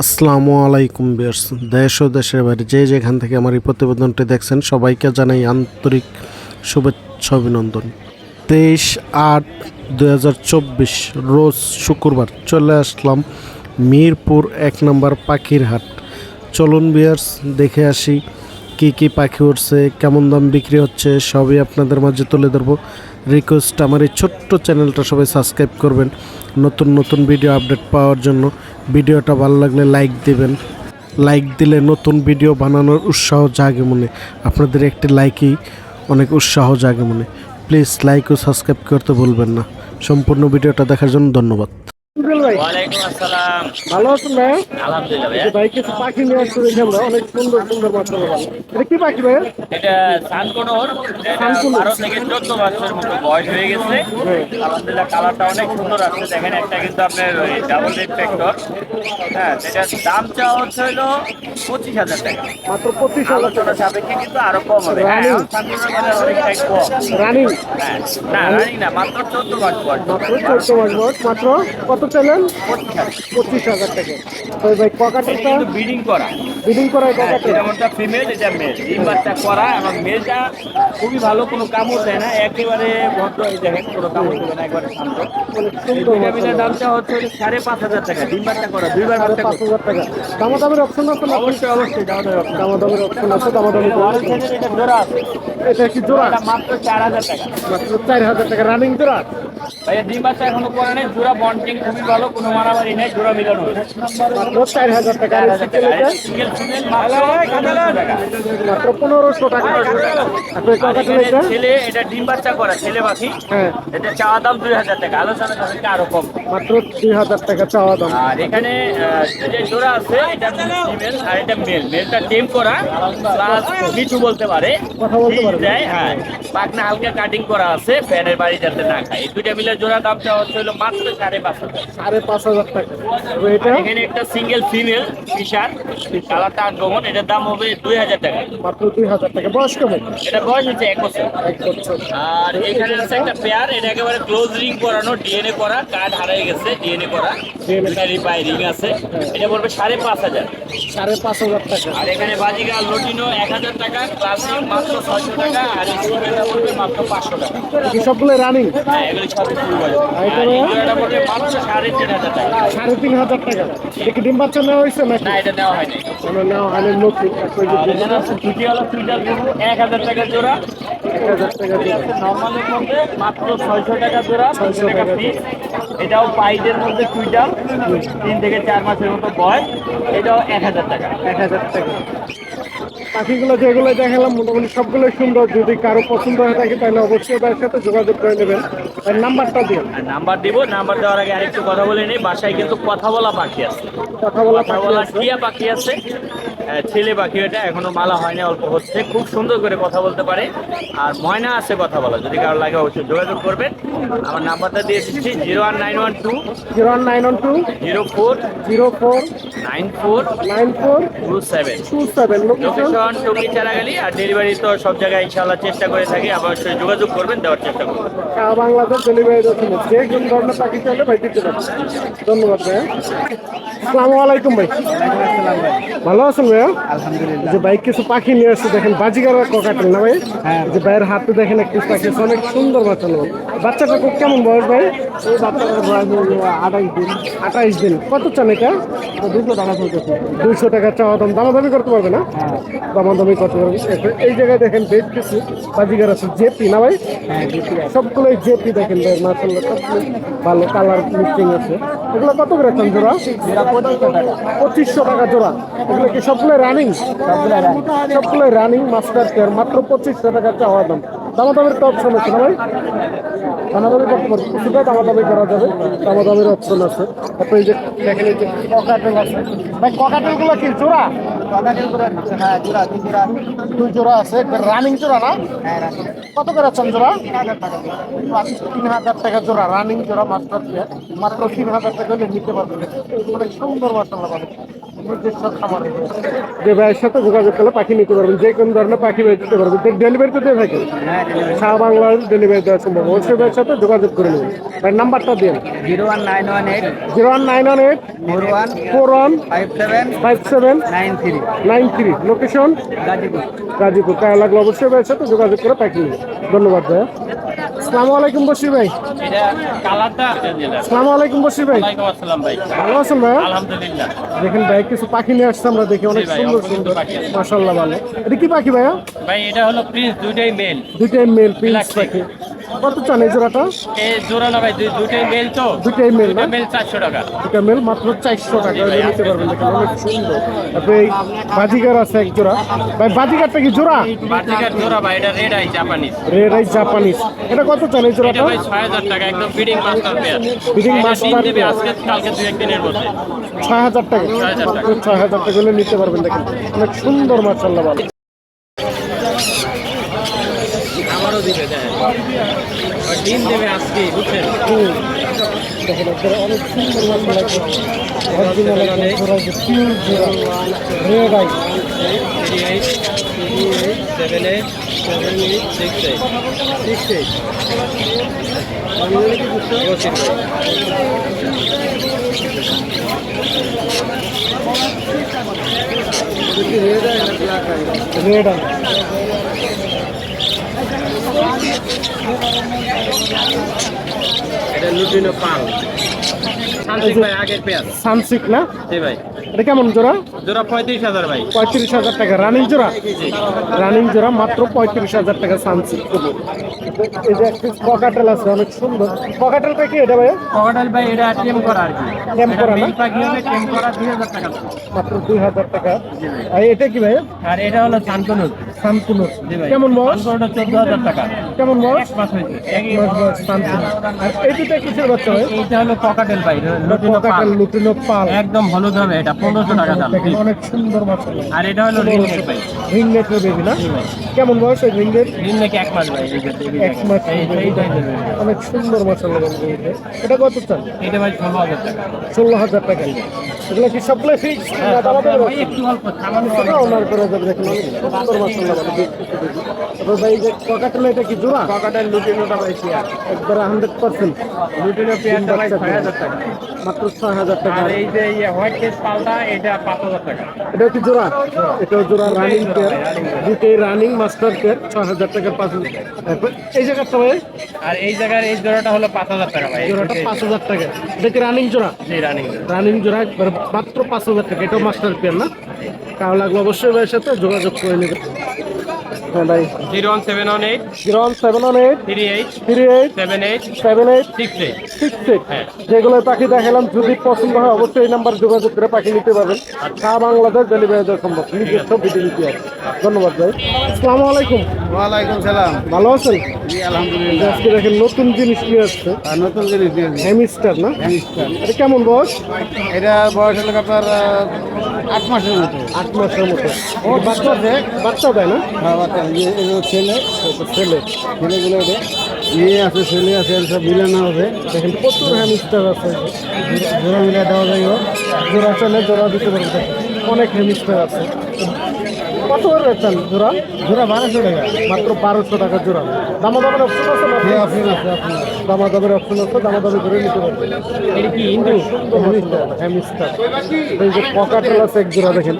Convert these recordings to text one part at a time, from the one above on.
আসসালামু আলাইকুম বিয়ার্স দেশ ও দেশের বাইরে যে যেখান থেকে আমার এই প্রতিবেদনটি দেখছেন, সবাইকে জানাই আন্তরিক শুভেচ্ছা অভিনন্দন। তেইশ আট চব্বিশ, রোজ শুক্রবার চলে আসলাম মিরপুর এক নম্বর পাখির হাট। চলুন বিয়ার্স দেখে আসি কি কি পাখি উঠছে কেমন দাম বিক্রি হচ্ছে, সবই আপনাদের মাঝে তুলে ধরবো। রিকোয়েস্ট আমার এই ছোট্ট চ্যানেলটা সবাই সাবস্ক্রাইব করবেন। নতুন নতুন ভিডিও আপডেট পাওয়ার জন্য ভিডিওটা ভালো লাগলে লাইক দেবেন। লাইক দিলে নতুন ভিডিও বানানোর উৎসাহ জাগে মনে। আপনাদের একটি লাইকই অনেক উৎসাহ জাগে মনে। প্লিজ লাইক ও সাবস্ক্রাইব করতে ভুলবেন না। সম্পূর্ণ ভিডিওটা দেখার জন্য ধন্যবাদ। ভাই। ওয়ালাইকুম আসসালাম। ভালো আছেন ভাই? আলহামদুলিল্লাহ ভাই কিছু পাখি নিয়ে দেখে আমরা অনেক সুন্দর সুন্দর এটা কি পাখি ভাই? এটা সানকোনর বারো থেকে চোদ্দ বছরের মতো বয়স হয়ে গেছে। আলহামদুলিল্লাহ কালারটা অনেক সুন্দর আছে। দেখেন একটা কিন্তু আপনার ডাবল রেড হ্যাঁ সেটার দাম চাওয়া হচ্ছে হলো পঁচিশ হাজার টাকা। মাত্র পঁচিশ হাজার সাপেক্ষে কিন্তু আরও কম হবে। হ্যাঁ রানিং। সানকোনর অনেকটাই কম। রানিং। হ্যাঁ না রানিং না মাত্র চোদ্দ মাস বয়স মাত্র চোদ্দ মাস বয়স মাত্র কত চাইলেন পঁচিশ হাজার টাকা। তো ভাই ককাটেরটা কিন্তু ব্রিডিং করা। বিডিং করায় হ্যাঁ, যেমনটা ফিমেল এটা মেল ডিম বাচ্চা করা এবং মেলটা খুবই ভালো কোনো কামড় দেয় না। একেবারে ভদ্র এই দেখেন কোনো কামড় দেবে না একবারে শান্ত। দুইটা মিলের দামটা হচ্ছে সাড়ে পাঁচ হাজার টাকা। ডিম বাচ্চা করা দুইবার সাড়ে পাঁচ হাজার টাকা। দামাদামের অপশন আছে অবশ্যই অবশ্যই। দামাদামের অপশন আছে। দামাদামি এটা জোড়া আছে। এটা কি জোড়া? মাত্র চার হাজার টাকা। মাত্র চার হাজার টাকা। রানিং জোড়া? ভাইয়া ডিম বাচ্চা এখনও করে নেই জোড়া বন্ডিং খুবই ভালো কোনো মারামারি নেই জোড়া মিলানো চার হাজার টাকা। টাকা। মাত্র পনেরোশো টাকা। টাকা ছেলে এটা ডিম বাচ্চা করা ছেলে পাখি হ্যাঁ। এটা চাওয়া দাম দুই হাজার টাকা। আলোচনা আরও কম। মাত্র দুই হাজার টাকা চাওয়া দাম। আর এখানে যে জোড়া আছে এটা ফিমেল আর এটা মেল মেলটা টেম করা প্লাস মিঠু বলতে পারে। কথা বলতে পারে। হ্যাঁ। পাকনা হালকা কাটিং করা আছে ফ্যানের বাড়ি যাতে না খায়। এই দুইটা মিলে জোড়া দামটা হচ্ছে হলো মাত্র সাড়ে পাঁচ হাজার। সাড়ে পাঁচ হাজার টাকা। এটা? এখানে একটা সিঙ্গেল ফিমেল ফিশার কালারটা আনকমন এটার দাম হবে দুই হাজার টাকা। মাত্র দুই হাজার টাকা। বয়স কেমন? এটা বয়স হচ্ছে এক বছর। এক বছর। আর এখানে আছে একটা পেয়ার এটা একেবারে ক্লোজ রিং করানো ডিএনএ করা কার্ড হারিয়ে গেছে ডিএনএ করা পাই রিং আছে। এটা পড়বে সাড়ে পাঁচ হাজার। সাড়ে পাঁচ হাজার টাকা। আর এখানে বাজিকা লটিনো এক হাজার টাকা ক্লাসিক মাত্র ছয়শো টাকা আর স্কুলেটা পড়বে মাত্র পাঁচশো টাকা। সবগুলো রানিং হ্যাঁ এগুলি? জোড়াটা পড়বে মাত্র সাড়ে সাড়ে তিন হাজার টাকা। এটা কি ডিম বাচ্চা নেওয়া হয়েছে নাকি? না এটা নেওয়া হয়নি। মানে নেওয়া হয়নি নতুন ছুটি হলো এক হাজার টাকা জোড়া। এক হাজার টাকা দিয়ে নর্মালের মধ্যে মাত্র ছয়শো টাকা জোড়া ছয়শো টাকা টাকা এটাও পাইডের মধ্যে কুইন্টাল। তিন থেকে চার মাসের মতো বয়স। এটাও এক হাজার টাকা। এক হাজার টাকা। পাখিগুলো যেগুলো দেখালাম মোটামুটি সবগুলো সুন্দর। যদি কারও পছন্দ হয়ে থাকে তাহলে অবশ্যই তার সাথে যোগাযোগ করে নেবেন। আর নাম্বারটা দিন। আর নাম্বার দিব। নাম্বার দেওয়ার আগে আরেকটু কথা বলে নিই। বাসায় কিন্তু কথা বলা পাখি আছে। কথা বলা পাখি আছে। টিয়া পাখি আছে। আহ, ছেলে পাখি এটা এখনও মালা হয়নি অল্প হচ্ছে। খুব সুন্দর করে কথা বলতে পারে। আর ময়না আছে কথা বলা যদি কারও লাগে অবশ্যই যোগাযোগ করবেন। আমার নাম্বারটা দিয়ে দিচ্ছি zero one nine one two. Zero one nine one two. Zero four. Zero four. Nine four. Nine four. Two seven. Two seven. Location? Tongi Cherag Ali আর ডেলিভারি তো সব জায়গায় ইনশাল্লাহ চেষ্টা করে থাকি। অবশ্যই যোগাযোগ করবেন দেওয়ার চেষ্টা করবেন। বাংলাদেশ ডেলিভারি যে কোন ধরনের পাখি চাইলে ভাই দিতে ধন্যবাদ ভাই। আসসালামু আলাইকুম ভাই। ভালো আছেন ভাইয়া যে কিছু পাখি নিয়ে আসছে দেখেন বাজিগার ককাটেল না ভাই? হ্যাঁ। যে ভাইয়ের হাতে দেখেন একটি পাখি অনেক সুন্দর বাচ্চাটা কেমন বয়স ভাই? এই বাচ্চাটার বয়স আঠাইশ দিন। আঠাইশ দিন। কত চান এটা? তো দুশো টাকা চলতেছে দুইশো টাকা চাওয়া দাম। দামাদামি করতে পারবে না? দামাদামি করতে পারবে। এই- জায়গায় দেখেন বেশ কিছু বাজিগার আছে। জেপি না ভাই? হ্যাঁ সবগুলোই জেপি দেখেন ভাই ভালো কালার মিক্সিং আছে। এগুলো কত করে চান জোড়া? পঁচিশশো টাকা জোড়া। এগুলো কি সবগুলো সবগুলো রানি সবগুলো রানিং মাস্টার কেয়ার মাত্র পঁচিশশো টাকা চাওয়া দাম। দামাদামের তো অপশন আছে না ভাই? দামাদামি করতে পারবে কিছুটা দামাদামি করা যাবে। দামাদামের অপশন আছে। এই যে দেখেন এই যে ককাটেল আছে। ভাই ককাটেলগুলো কি জোড়া? হ্যাঁ দুই জোড়া। আছে। রানিং জোড়া না? হ্যাঁ কত করে জোড়া? তিন হাজার টাকা হাজার জোড়া রানিং জোড়া মাস্টার মাত্র তিন হাজার টাকা নিতে পারবেন। অনেক সুন্দর মাসাল্লাহ পাবেন যে ভাইয়ের সাথে যোগাযোগ করলে পাখি নিতে পারবেন যে কোনো ধরনের পাখি বের দিতে পারবেন। ডেলিভারি তো দিয়ে হ্যাঁ সারা বাংলার ডেলিভারি দেওয়া সম্ভব অবশ্যই ভাইয়ের সাথে যোগাযোগ করে নেবেন। ভাই নাম্বারটা দিন zero one nine one eight zero one nine one eight four one four one five seven five seven nine three. Nine three location Gazipur. Gazipur. তাই লাগল অবশ্যই ভাইয়ের সাথে যোগাযোগ করে পাখি নেবেন ধন্যবাদ ভাই আসসালামু আলাইকুম বসির ভাই। আসসালামু আলাইকুম বসির ভাই। ওয়ালাইকুম আসসালাম ভাই। ভালো আছেন ভাই আলহামদুলিল্লাহ। দেখেন ভাই কিছু পাখি নিয়ে আসছে আমরা দেখি অনেক সুন্দর সুন্দর। পাখি মাশাল্লাহ ভালো। এটা কি পাখি ভাইয়া? ভাই এটা হলো প্রিন্স দুইটাই মেল দুইটাই মেল প্রিন্স পাখি। কত চান এই জোড়াটা? এই জোড়া না ভাই মেল তো। দুইটাই মেল না? মেল চারশো টাকা। দুইটা মেল মাত্র চারশো টাকা। হলে নিতে পারবেন দেখেন অনেক সুন্দর। তারপরে এই বাজিগার আছে এক জোড়া। ভাই বাজিগারটা কি জোড়া? বার্টিকার জোড়া ভাই এটা red eye Japanese red eye Japanese এটা কত চান এই জোড়াটা? ভাই ছয় হাজার টাকা একদম ফিডিং মাস্টার পেয়ার ডিম master আজকে কালকে দুই একদিনের মধ্যে। ছয় হাজার টাকা। 6,000 টাকা। মাত্র ছয় হাজার টাকা হলে নিতে পারবেন দেখেন। অনেক সুন্দর মাশাল্লাহ ভালো আমারও দিবে দেয় আর ডিম দেবে আজকে, বুঝছেন। দেখেন একবারে অনেক সুন্দর মাশাল্লাহ অরিজিনাল একদম জোড়া যে red eye seven eight seven six eight six eight red eye এটা লুটিনো পাল শান্তি ভাই আগের পেঁয়াজ সানসিক না? জি ভাই। এটা কেমন জোড়া? জোড়া পঁয়ত্রিশ হাজার ভাই। পঁয়ত্রিশ হাজার টাকা। রানিং জোড়া? রানিং জোড়া মাত্র পঁয়ত্রিশ হাজার টাকা সানসিক এই যে একটা ককাটেল আছে অনেক সুন্দর। ককাটেলটা কি এটা ভাই ককাটাল ভাই এটা টেম করা আর কি। টেম করা না? মেল পাখি হলে টেম করা দুই হাজার টাকা। মাত্র দুই হাজার টাকা। আর এটা কি ভাই আর এটা হলো শান্তনু ভাই। কেমন বয়স? চোদ্দ হাজার টাকা। কেমন বয়স? মাস হয়েছে। এক মাস বয়স শান্তনু। আর এই দুটা কিসের বাচ্চা ভাই এইটা হলো ভাই লুটিনো পাল। লুটিনো পাল। একদম হলুদ হবে এটা পনেরোশো টাকা দাম। অনেক সুন্দর বাচ্চা। আর এটা হলো ভাই। রিংনেটের বেবি না? কেমন বয়স এই রিংনেট? রিংনেট এক মাস ভাই এক মাস। অনেক সুন্দর মশলা এটা কত চান? এটা ভাই ষোলো হাজার টাকা। ষোলো হাজার টাকা। এগুলো কি সবগুলো ফিক্স ভাই একটু অল্প। অনার করে যাবে দেখুন। সুন্দর মশলা তারপর ভাই যে ককাটেল এটা কি জোড়া ককাটেল লুটিনোটা ভাই পেয়ার একবারে হান্ড্রেড পার্সেন্ট লুটিনো পেয়ারটা ভাই ছয় হাজার টাকা মাত্র ছয় হাজার টাকা আর এই যে হোয়াইট কেস পালটা এটা পাঁচ হাজার টাকা। এটা কি জোড়া? এটাও জোড়া রানিং পেয়ার দুটোই রানিং মাস্টার পেয়ার ছয় হাজার টাকা পাঁচ হাজার এই জায়গাটা ভাই? আর এই জায়গার এই জোড়াটা হলো পাঁচ হাজার টাকা ভাই। জোড়াটা পাঁচ হাজার টাকা। এটা কি রানিং জোড়া? জি রানিং রানিং জোড়া মাত্র পাঁচ হাজার টাকা। এটাও মাস্টার পেয়ার না? কারও লাগল অবশ্যই ভাইয়ের সাথে যোগাযোগ করে নেবে হ্যাঁ ভাই। Zero one seven one eight zero one seven one eight three eight three eight seven eight seven eight six eight. Six six হ্যাঁ। যেগুলো পাখি দেখালাম যদি পছন্দ হয় অবশ্যই এই নাম্বার যোগাযোগ করে পাখি নিতে পারবেন। সারা বাংলাদেশ ডেলিভারি দেওয়া সম্ভব। নিজস্ব ভিডিও হবে ধন্যবাদ ভাই। আসসালামু আলাইকুম। ওয়ালাইকুম সালাম। ভালো আছেন? জি আলহামদুলিল্লাহ। আজকে দেখেন নতুন জিনিস নিয়ে আসছে। নতুন জিনিস দিয়েছি হ্যামিস্টার না? হ্যামস্টার। এটা কেমন বয়স? এটা বয়স হলো আপনার আট মাসের মতো। আট মাসের মতো। ও বাচ্চা দেয় বাচ্চা দেয় না? হ্যাঁ, বাচ্চা, ছেলে ছেলে। ছেলেগুলো এটা মেয়ে আছে, ছেলে আছে সব মিলানো হবে। হ্যামিস্টার আছে। অনেক হ্যামিস্টার আছে। কত করে চান জোড়া? জোড়া বারোশো টাকা। মাত্র বারোশো টাকা জোড়া। দামা দামের অপশন আছে না অপশন আছে দামা দামের অপশন আছে দামা দামে করে নিতে পারবেন। এটা কি ইন্দু? হ্যামিস্টার এই যে পকাটেল আছে এক জোড়া দেখেন।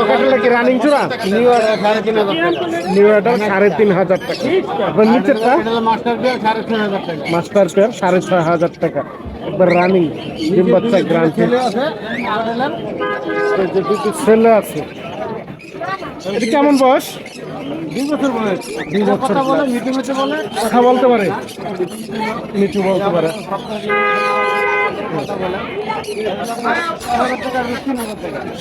পকাটেলটা কি রানিং জোড়া? নিউ অর্ডার সাড়ে তিন হাজার নিউ অর্ডার সাড়ে তিন হাজার টাকা। এবার নিচেরটা? মাস্টার পেয়ার সাড়ে তিন হাজার টাকা। মাস্টার পেয়ার সাড়ে ছয় হাজার টাকা। একবার রানিং ডিম বাচ্চা গ্রান্ট। ছেলে আছে এই যে দুটি ছেলে আছে এটা কেমন বয়স? দুই বছর বয়স। দুই বছর কথা বলে। কথা বলতে পারে। নিচু বলতে পারে।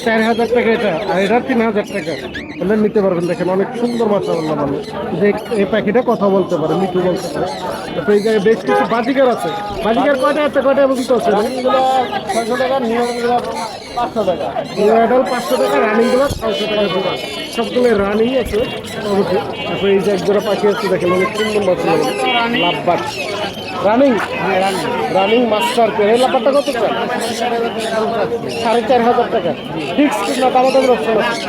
চার হাজার টাকা এটা আর এটা তিন হাজার টাকা। তাহলে নিতে পারবেন দেখেন অনেক সুন্দর মাথা বললাম আমি। যে এই পাখিটা কথা বলতে পারে মিঠু বলতে পারে। তো এই জায়গায় বেশ কিছু বাজিকার আছে। বাজিকার কয়টা আছে কয়টা পর্যন্ত আছে? ছয়শো টাকা নিউ পাঁচশো টাকা। পাঁচশো টাকা রানিংগুলো ছয়শো টাকা। সবগুলো রানিং আছে তারপরে এই যে একজোড়া পাখি আছে দেখেন অনেক সুন্দর মাথা লাভবাট রানিং রানিং মাস্টার পেয়ার এই লাপারটা কত চান সাড়ে চার হাজার টাকা। ফিক্স না দামাদামি অপশন আছে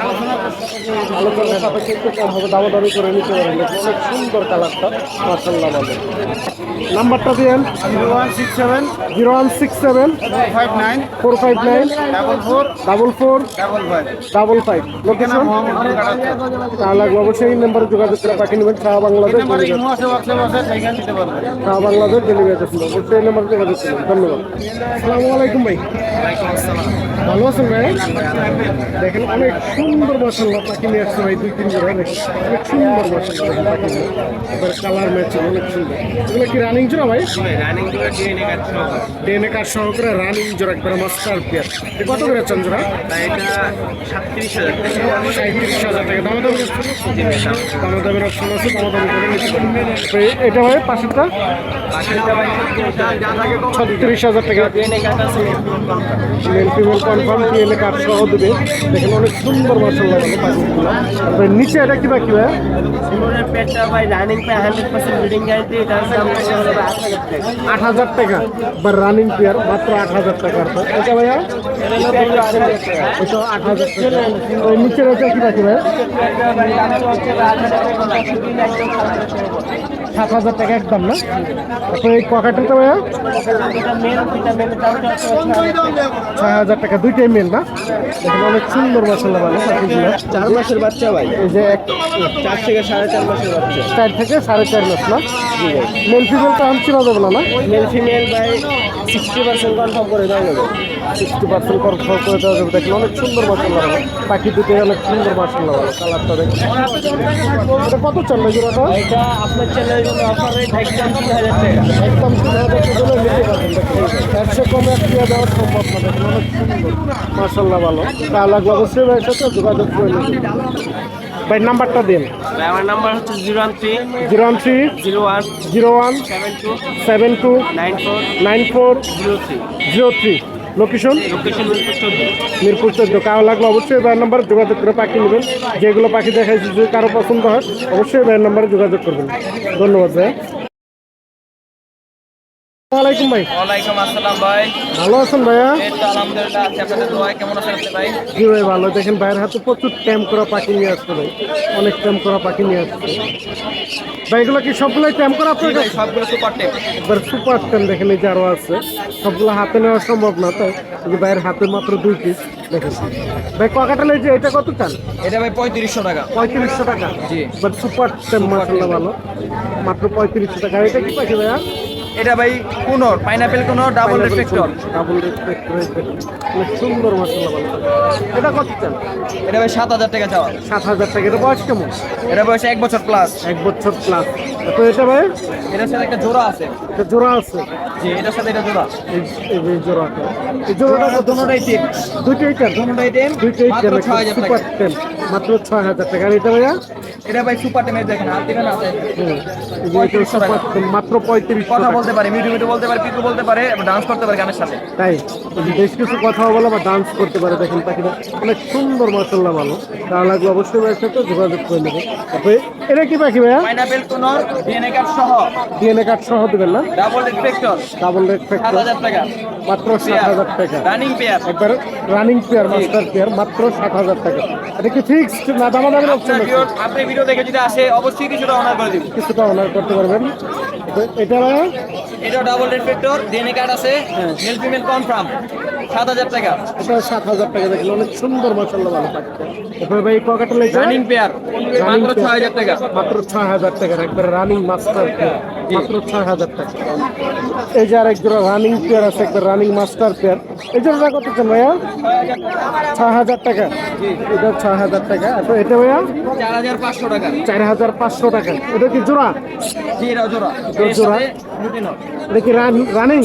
আলোচনার সাপেক্ষে একটু কম হবে দামাদামি করে নিতে পারেন। অনেক সুন্দর কালারটা মার্শাল্লাহ ভালো। নাম্বারটা দিয়েন। Zero one six seven zero one six seven five nine four five nine double four double four double five. Double five location তাহলে অবশ্যই এই নাম্বারে যোগাযোগ করে পাঠিয়ে নেবেন। সাহা বাংলাদেশ সাহা বাংলাদেশ ডেলিভারি আছে অবশ্যই এই নাম্বারে যোগাযোগ করবেন। ধন্যবাদ। আসসালামু আলাইকুম ভাই। ভালো আছেন ভাই? দেখেন, অনেক সুন্দর মশাল্লা পাখি নিয়ে আসছে ভাই, দুই, তিন জোড়া, দেখেন। অনেক সুন্দর দেখেন পাখি এবার কালার ম্যাচিং অনেক সুন্দর। এগুলো কি রানিং জোড়া ভাই? করে ডিএনএ কার্ড কার সহকারে রানিং জোড়া, একবার মাস্টার পেয়ার কত করে চান জোড়া? সাঁত্রিশ হাজার টাকা। দামা দামি দামা দামের অপশন আছে দামা দামি করে এটা হয় পাশেরটা? ছত্রিশ হাজার টাকা। Male female confirm PLA card সহ দেবে। দেখেন অনেক সুন্দর মশলা লাগে তারপরে নিচে এটা কি হলো ভাই? আট হাজার টাকা। আট হাজার টাকা। বা রানিং পেয়ার মাত্র আট হাজার টাকা এটা ভাইয়া? নিচের এটা কি বাকি ভাই সাত হাজার টাকা একদম না তারপরে এই ভাইয়া মেলের দামটা হচ্ছে ছয় হাজার টাকা। দুইটাই মেল না দেখেন অনেক সুন্দর মশলা ভালো চার মাসের বাচ্চা ভাই এই যে এক চার থেকে সাড়ে চার মাসের বাচ্চা চার থেকে সাড়ে চার মাস না মেল ফিমেলটা চিনা যাবে না মেল ফিমেল ভাই সিক্সটি পার্সেন্ট কনফার্ম করে দেওয়া যাবে সিক্সটি পার্সেন্ট কনফার্ম করে দেওয়া যাবে। দেখেন অনেক সুন্দর মশলা ভালো। পাখি দুটোই অনেক সুন্দর মশলা ভালো। কালারটা দেখেন। এটা কত জোড়াটা? আপনার চ্যানেলের জন্য অফার রেট একদম তিন হাজার টাকা একদম তিন হাজার টাকা দিলে নিতে পারবেন দেখেন একশো কমে এক টাকা দেওয়া সম্ভব না। দেখেন অনেক সুন্দর। মাসাল্লাহ ভালো। তা লাগবে অবশ্যই ভাইয়ের সাথে যোগাযোগ করে নেবেন। ভাই নাম্বারটা দিন। আমার নাম্বার হচ্ছে zero one three zero one three zero one zero one seven two seven two nine four nine four zero three. Zero three. Location? Mirpur চোদ্দ কারও লাগলে অবশ্যই ভাইয়ের নাম্বারে যোগাযোগ করে পাখি নেবেন। যেগুলো পাখি দেখাইছে যদি কারও পছন্দ হয় অবশ্যই ভাইয়ের নাম্বারে যোগাযোগ করবেন। ধন্যবাদ ভাই। ওয়ালাইকুম ভাই। ওয়ালাইকুম আসসালাম ভাই। ভালো আছেন ভাইয়া? আলহামদুলিল্লাহ আছি। আপনাদের দোয়ায় কেমন আছেন ভাই? জি ভাই ভালো। দেখেন ভাইয়ের হাতে প্রচুর ট্যাম করা পাখি নিয়ে আসছে ভাই। অনেক ট্যাম করা পাখি নিয়ে আসছে। ভাই এগুলো কি সবগুলোই ট্যাম করা আপনার কাছে? সবগুলো সুপার টেপ একবার সুপার ট্যাম দেখেন এই যে আছে। সবগুলো হাতে নেওয়া সম্ভব না তাই যে ভাইয়ের হাতে মাত্র দুই পিস দেখেন। ভাই ককাটালে যে এটা কত চান? এটা ভাই পঁয়ত্রিশশো টাকা। পঁয়ত্রিশশো টাকা। জি। বাট সুপার ট্যাম মাসাল্লাহ ভালো। মাত্র পঁয়ত্রিশশো টাকা। এটা কি পাখি ভাইয়া? এটা ভাই conure pineapple conure double reflector double অনেক সুন্দর ভালো এটা কত চান? এটা ভাই সাত হাজার টাকা চাওয়া। সাত হাজার টাকা এটা বয়স কেমন? এটা বয়সে এক বছর প্লাস এক বছর প্লাস তো এটা ভাই? এটার সাথে একটা জোড়া আছে। এটা জোড়া আছে? জি এটার সাথে এটা জোড়া। এই জোড়াটা। এই জোড়াটা কত? দুটোটাই টেপ দুইটাই টেন দুটোটাই দুইটাই মাত্র টেন হাজার সুপার টাকা। টেন মাত্র ছয় হাজার টাকা। আর এটা ভাইয়া? এটা ভাই সুপার টেমের দেখেন হাত দিবেন হাতে। হুম, এই যে সুপার টেন মাত্র পঁয়ত্রিশ কথা বলতে পারে মিটু মিটু বলতে পারে পিকু বলতে পারে ডান্স করতে পারে গানের সাথে। তাই? বেশ কিছু কথা বলে বা ডান্স করতে পারে দেখেন পাখিটা অনেক সুন্দর মাসাল্লাহ ভালো। তা লাগবে অবশ্যই ভাইয়ের সাথে যোগাযোগ করে নেবে। এটা কি পাখি ভাইয়া? পাইনাপেল কুনোর ডিএনএ কার্ড সহ। ডিএনএ কার্ড সহ দেবেন না? ডাবল রিফ্লেক্টর ডাবল রেড সাত ফ্যাক্টর হাজার টাকা। মাত্র সাত হাজার টাকা। রানিং পেয়ার একবার রানিং পেয়ার মাস্টার পেয়ার মাত্র সাত হাজার টাকা। এটা কি ফিক্সড না দামাদামের অপশন আপনার আছে ভিডিও আপনি ভিডিও দেখে যদি আসে অবশ্যই কিছুটা অনার করে দিব কিছুটা অনার করতে পারবেন। এটা এটা ডাবল রিফ্লেক্টর ডিএনএ কার্ড আছে মেল ফিমেল কনফার্ম সাত হাজার টাকা। এটা সাত হাজার টাকা দেখলে অনেক সুন্দর মাসাল্লাহ ভালো পাচ্ছে। এরপরে ভাই পকেটে রানিং পেয়ার মাত্র ছয় হাজার টাকা। মাত্র ছয় হাজার টাকা একবার রানিং মাস্টার পেয়ার মাত্র ছয় হাজার টাকা। এই যে আরেক জোড়া রানিং পেয়ার আছে একবার রানিং মাস্টার পেয়ার এই জোড়াটা কত চান ভাইয়া? ছয় হাজার টাকা এটা ছয় হাজার টাকা। তো এটা ভাইয়া? চার হাজার পাঁচশো টাকা। চার হাজার পাঁচশো টাকা। এটা কি জোড়া? জোড়া। জোড়া? এটা কি রানিং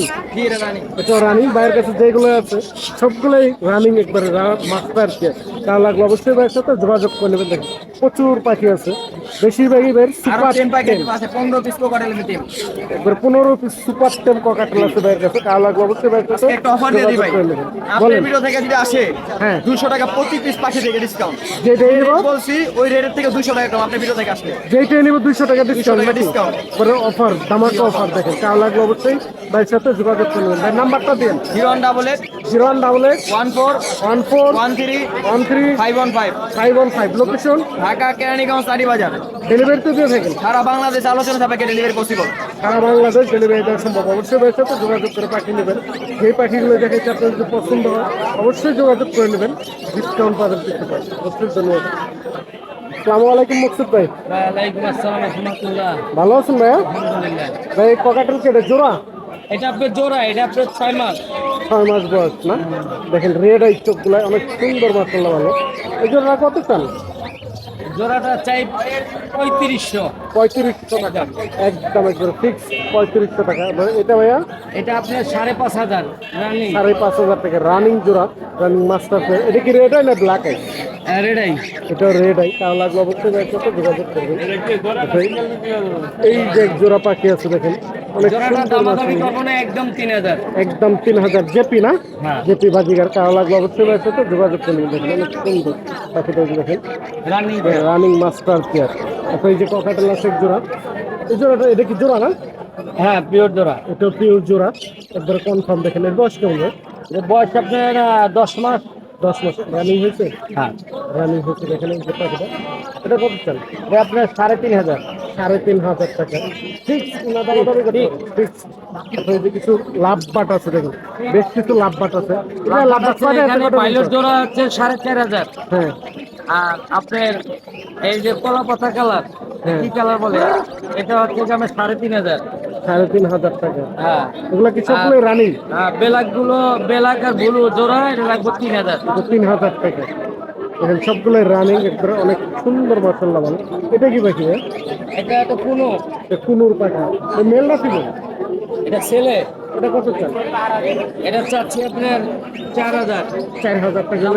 এটা রানিং বাইরের কাছে যেগুলো আছে সবগুলোই রানিং একবারে মাস্টার পেয়ার তা লাগবে অবশ্যই ভাইয়ের সাথে যোগাযোগ করে নেবেন। দেখেন প্রচুর পাখি আছে। বেশিরভাগই আরও সুপার টেন টেম আছে পনেরো পিস কোকাটেলের টিম একবার পনেরো পিস সুপার টেম ককাটেল আছে ভাইয়ের কাছে। কালো লাগবে? অবশ্যই ভাইয়ের কাছে একটা অফার দিয়ে দিই ভাই। যোগাযোগ করে নেবেন। আপনার ভিডিও থেকে যদি আসে হ্যাঁ। টাকা প্রতি পিস পাখি থেকে ডিসকাউন্ট যেটা নিব? বলছি ওই রেটের থেকে দুশো টাকা কম আপনার ভিডিও থেকে আসলে। যেটা নিব টাকা ডিসকাউন্ট পরে অফার অফার দেখেন। কালো লাগবে অবশ্যই ভাইয়ের সাথে যোগাযোগ ভাই নাম্বারটা দিন। লোকেশন ঢাকা কেরানীগঞ্জ বাজার ডেলিভারি তো দিয়ে থাকেন। সারা বাংলাদেশ আলোচনা সাপেক্ষে ডেলিভারি পসিবল সারা বাংলাদেশ ডেলিভারি দেওয়া সম্ভব। অবশ্যই ভাইয়ের সাথে যোগাযোগ করে পাঠিয়ে নেবেন। যেই পাখিগুলো দেখেছে আপনার যদি পছন্দ হয় অবশ্যই যোগাযোগ করে নেবেন। ডিসকাউন্ট পাবেন কিছু পাই অবশ্যই ধন্যবাদ। আসসালামু আলাইকুম মকসুদ ভাই। ওয়ালাইকুম আসসালাম রহমতুল্লাহ। ভালো আছেন ভাইয়া? আলহামদুলিল্লাহ। ভাই ককাটেল কেটে জোড়া? এটা আপনার জোড়া এটা আপনার ছয় মাস। ছয় মাস বয়স না? দেখেন রেড আই চোখগুলো অনেক সুন্দর মাসাল্লাহ ভালো। এই জোড়া কত চান? জোড়াটা চাই পঁয়ত্রিশশো। পঁয়ত্রিশশো টাকা। একদম। একদম ফিক্স পঁয়ত্রিশশো টাকা। এটা ভাইয়া? এটা আপনার সাড়ে পাঁচ হাজার রানিং সাড়ে পাঁচ হাজার টাকা। রানিং জোড়া রানিং মাস্টার এটা কি রেড হয় না ব্ল্যাক আই রেডাই এটা অবশ্যই সাথে যোগাযোগ করবেন। এই যে জোড়া পাখি আছে দেখেন একদম তিন হাজার। একদম তিন হাজার জেপি না? হ্যাঁ। জেপি বাজিগার অবশ্যই সাথে যোগাযোগ করবেন দেখেন অনেক সুন্দর পাখিটা দেখেন। রানিং মাস্টার পেয়ার তারপর এই যে ককাটেল আছে জোড়া। এই জোড়াটা এটা কি জোড়া না? হ্যাঁ পিওর জোড়া। এটা পিওর জোড়া। একবার কনফার্ম দেখেন এর বয়স কেমন? বয়স আপনার দশ মাস। দশ মাস রানিং হয়েছে? হ্যাঁ। রানিং হয়েছে দেখেন এই যে টাকাটা এটা কত চান এটা আপনার সাড়ে তিন হাজার। সাড়ে তিন হাজার টাকা। ঠিক তারপরে যে কিছু লাভ বাট আছে দেখুন। বেশ কিছু লাভ বাট আছে। লাভ বাট পাইলট জোড়া হচ্ছে সাড়ে চার হাজার। হ্যাঁ। আর আপনার এই যে কলা পাতা কালার হ্যাঁ। কি কালার বলে? এটা হচ্ছে আমার সাড়ে তিন হাজার। সাড়ে তিন হাজার টাকা। হ্যাঁ। এগুলো কি সবগুলো রানিং? আর বেলাকগুলো বেলাক আর ব্লু জোড়া এটা লাগবে তিন হাজার। তিন হাজার টাকা। দেখেন সবগুলো রানিং একবারে অনেক সুন্দর মাসাল্লাহ ভালো। এটা কি পাখি? এটা একটা কোনো। কুনুর পাখি। এটা মেল না ফিমেল এটা ছেলে। এটা কত চান? এটা চাচ্ছি আপনার চার হাজার। চার হাজার টাকা।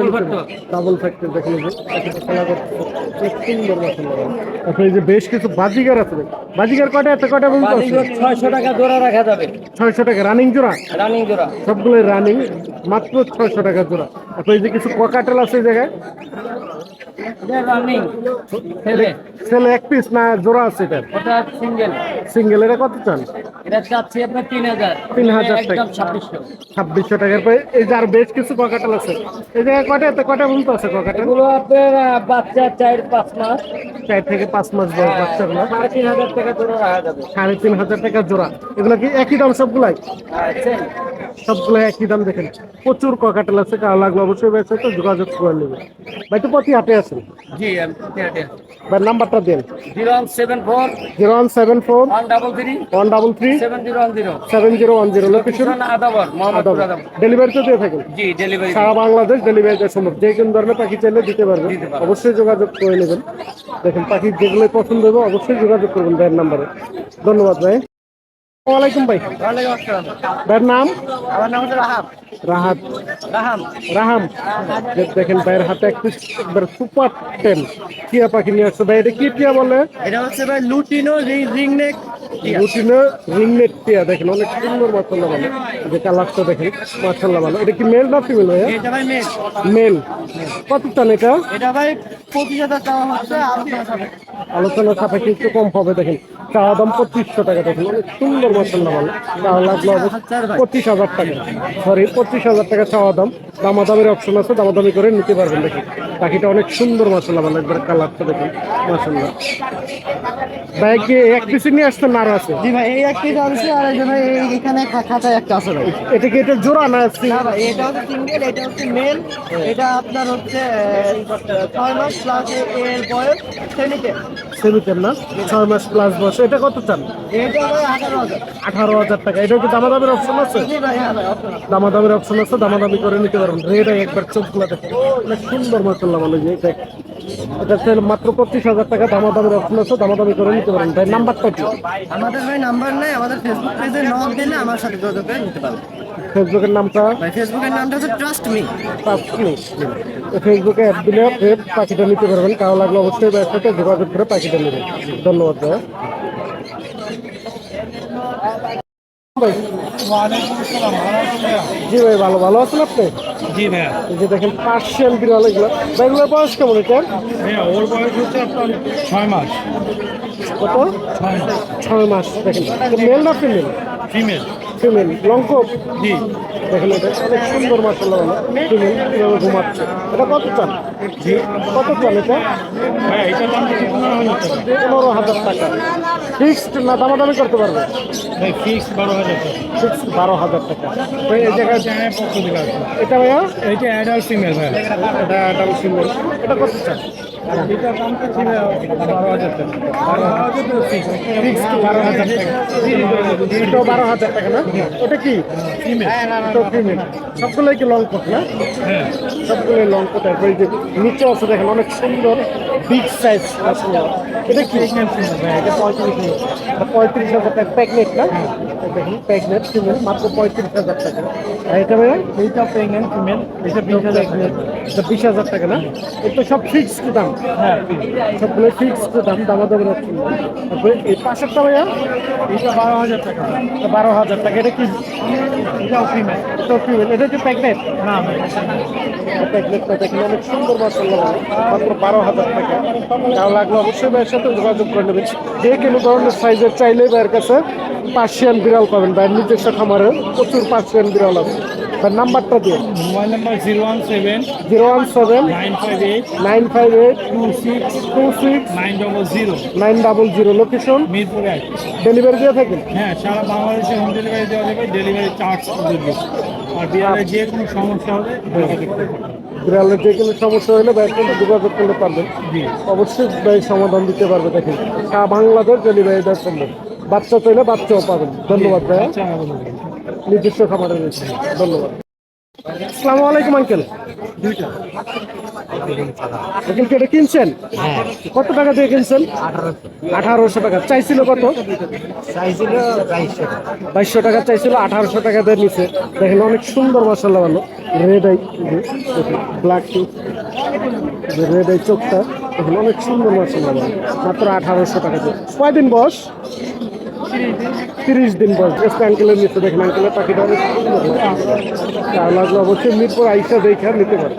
ডাবল ফ্যাক্টর দেখেন যে পাখিটা খেলা করছে অনেক সুন্দর মাসাল্লাহ ভালো আচ্ছা এই যে বেশ কিছু বাজিগার আছে। বাজিগার কয়টা এত কয়টা বলতে ছয়শো টাকা জোড়া রাখা যাবে। ছয়শো টাকা। রানিং জোড়া? রানিং জোড়া। সবগুলো রানিং মাত্র ছয়শো টাকা জোড়া। তারপর এই যে কিছু ককাটেল আছে এই জায়গায়? ছেলে। ছেলে এক পিস না জোড়া আছে এটা? ওটা সিঙ্গেল সিঙ্গেল এটা কত চান? এটা চাচ্ছি আপনার তিন হাজার। 3000 টাকা। ছাব্বিশশো। ছাব্বিশশো টাকার পরে এই যে আর বেশ কিছু ককাটেল আছে। এই জায়গায় কটা এতে কটা বলতে আছে ককাটেল? এগুলো আপনার বাচ্চা চার পাঁচ মাস। চার থেকে পাঁচ মাস বয়স বাচ্চাগুলো সাড়ে তিন হাজার টাকা জোড়া রাখা যাবে। সাড়ে তিন হাজার টাকা জোড়া। এগুলো কি একই দাম সবগুলাই? আর সবগুলো একই দাম দেখেন। প্রচুর ককাটেল আছে কারও লাগল অবশ্যই তো যোগাযোগ করে নেবে ভাই তো প্রতি হাটে আছেন জি ভাই নাম্বারটা দেন। Zero one seven four zero one seven four one double three one double three seven zero one zero. Seven zero one zero. Location Adabor Mohammadpur Adabor. Delivery তো দিয়ে থাকেন? জি ডেলিভারি সারা বাংলাদেশ ডেলিভারি সম্ভব যে কোনো ধরনের পাখি চাইলে দিতে পারবেন। অবশ্যই যোগাযোগ করে নেবেন। দেখেন পাখি যেগুলো পছন্দ হবে অবশ্যই যোগাযোগ করবেন ভাইয়ের নাম্বারে। ধন্যবাদ ভাই। ওয়ালাইকুম ভাই ভাইয়ের নাম? আমার নাম হচ্ছে রাহাম রাহাত। রাহাম। রাহাম। দেখেন ভাইয়ের হাতে একটু একবার সুপার টেন টিয়া পাখি নিয়ে আসছে। ভাই এটা কি টিয়া বলে? এটা হচ্ছে ভাই লুটিনো রিং নেক রুটিনে রিংনেট টিয়া। দেখেন অনেক সুন্দর মাসাল্লাহ ভালো। যে কালারটা দেখেন মাসাল্লাহ ভালো। এটা কি মেল না ফিমেল ভাইয়া? এটা ভাই মেল মেল কত চান এটা? এটা ভাই পঁচিশ হাজার টাকা হচ্ছে আলোচনা সাপেক্ষে। একটু কম হবে দেখেন। চাওয়া দাম পঁচিশশো টাকা দেখেন। অনেক সুন্দর মশলা ভালো। চাওয়া লাগল পঁচিশ হাজার টাকা। সরি পঁচিশ হাজার টাকা চাওয়া দাম। দামাদামের অপশন আছে দামাদামি করে নিতে পারবেন দেখি। পাখিটা অনেক সুন্দর মশলা ভালো একবার কালারটা দেখুন মশলা ভাই কি এক পিসি নিয়ে আসছেন না আছে? জি ভাই এই এক পিস আছে আর ভাই এখানে খা- একটা আছে ভাই। এটা কি এটা জোড়া না না ভাই এটা হচ্ছে সিঙ্গেল এটা হচ্ছে মেল এটা আপনার হচ্ছে ছয় মাস প্লাস এর বয়স সেমিটের না? ছয় মাস প্লাস বয়স। এটা কত চান? আঠারো হাজার টাকা। এটা কি দামাদামের অপশন আছে? দামাদামের অপশন আছে, দামাদামি করে নিতে পারবেন। রেড একবার চোখগুলো দেখে দেখেন সুন্দর মাসাল্লাহ ভালো যে এটা হচ্ছে মাত্র পঁচিশ হাজার টাকা দামাদামির অপশন আছে দামাদামি করে নিতে পারেন। ভাই নাম্বারটা কি আমাদের ভাই নাম্বার নাই আমাদের ফেসবুক পেজে নক দিলে আমার সাথে যোগাযোগ করে নিতে পারবে ফেসবুকের নামটা? ভাই ফেসবুকের নামটা হচ্ছে ট্রাস্ট মি পাঁচনি ফেসবুকে অ্যাপ দিলে আপনি পাখিটা নিতে পারবেন। কারও লাগলে অবশ্যই ভাইয়ের সাথে যোগাযোগ করে পাখিটা নেবেন। ধন্যবাদ ভাই, জি ভাই ভালো। ভালো আছেন আপনি? জি ভাইয়া। এই যে দেখেন পার্সিয়ান বিড়াল এগুলো। এগুলোর বয়স কেমন এটা ভাইয়া ওর বয়স হচ্ছে আপনার ছয় মাস। কত? ছয় মাস। ছয় মাস দেখেন। মেল না ফিমেল ফিমেল ফিমেল লঙ্কপ জি। দেখেন এটা। অনেক সুন্দর মাসাল্লাহ কীভাবে ঘুমাচ্ছে। এটা কত চান কত চান এটা? এটা পনেরো হাজার টাকা। ফিক্সড না দামাদামি করতে পারবে? ভাই ফিক্স বারো হাজার টাকা। ফিক্সড বারো হাজার টাকা এই জায়গায় এটা ভাইয়া? এইটা অ্যাডাল্ট ফিমেল ভাইয়া এটা ডাল ফিমেল এটা কত চান এটা বারো হাজার টাকা। না? ওটা কি? ফিমেল সবগুলোই কি লং কোট না হ্যাঁ। সবগুলোই লং কোট এই যে নিচে আছে দেখেন অনেক সুন্দর বিগ সাইজ এটা কি? এটা পঁয়ত্রিশ পঁয়ত্রিশ হাজার টাকা। প্যাকনেট না? প্যাকনেট ফিমেল মাত্র পঁয়ত্রিশ হাজার টাকা। আর এটা ভাইয়া এইটা প্রেগনেন্ট ফিমেল এটা বিশ হাজার এটা বিশ হাজার টাকা না? এটা সব ফিক্সড দাম। হ্যাঁ। সবগুলো ফিক্সড দাম দামা দামের অপশন তারপরে এই পাশেরটা ভাইয়া এটা বারো হাজার টাকা। বারো হাজার টাকা। এটা কি? এটাও ফিমেল এটা ফিমেল এটা হচ্ছে প্যাকনেট না ভাই প্যাকনেটটা দেখেন অনেক সুন্দর মাসাল্লাহ মাত্র বারো হাজার টাকা। লাগলে অবশ্যই সাথে যোগাযোগ করে নেবেন। যে কোনো ধরনের সাইজের চাইলেই ভাইয়ের কাছে পার্সিয়ান বিড়াল পাবেন। ভাইয়ের নিজস্ব খামারে প্রচুর পার্সিয়ান বিড়াল আছে। তার নাম্বারটা দিয়ে। Mobile number zero one seven zero one seven nine five eight nine five eight two six two six nine double zero. Nine double zero. Location মিরপুরে এক ডেলিভারি দিয়ে থাকেন? হ্যাঁ সারা বাংলাদেশে হোম ডেলিভারি দেওয়া যাবে। ডেলিভারি চার্জ আর বিহারে যে কোনো সমস্যা হলে হবে। বিড়ালের যে কোনো সমস্যা হলে সাথে যোগাযোগ করতে পারবেন। অবশ্যই ব্যয় সমাধান দিতে পারবে দেখেন। সারা বাংলাদেশ ডেলিভারি দেওয়া সম্ভব বাচ্চা চাইলে বাচ্চাও পাবেন। ধন্যবাদ ভাই। নির্দিষ্ট খাবার নিজস্ব খামারে রয়েছে। ধন্যবাদ। আসসালামু আলাইকুম আঙ্কেল। দুইটা। কি এটা কিনছেন? কত টাকা দিয়ে কিনছেন? আঠারোশো। টাকা। চাইছিল কত? চাইছিল বাইশশো টাকা। চাইছিল আঠারোশো টাকা দিয়ে নিছে। দেখেন অনেক সুন্দর মশলা ভালো। Red eye black red eye চোখটা দেখেন অনেক সুন্দর মশলা ভালো। মাত্র আঠারোশো টাকা দিয়ে। কয়দিন বয়স? তিরিশ দিন বয়স। জাস্ট আঙ্কেলের নিচে দেখেন আঙ্কেলের পাখিটা অনেক সুন্দর। লাগল অবশ্যই মিরপুর আইসা দেখে নিতে পারে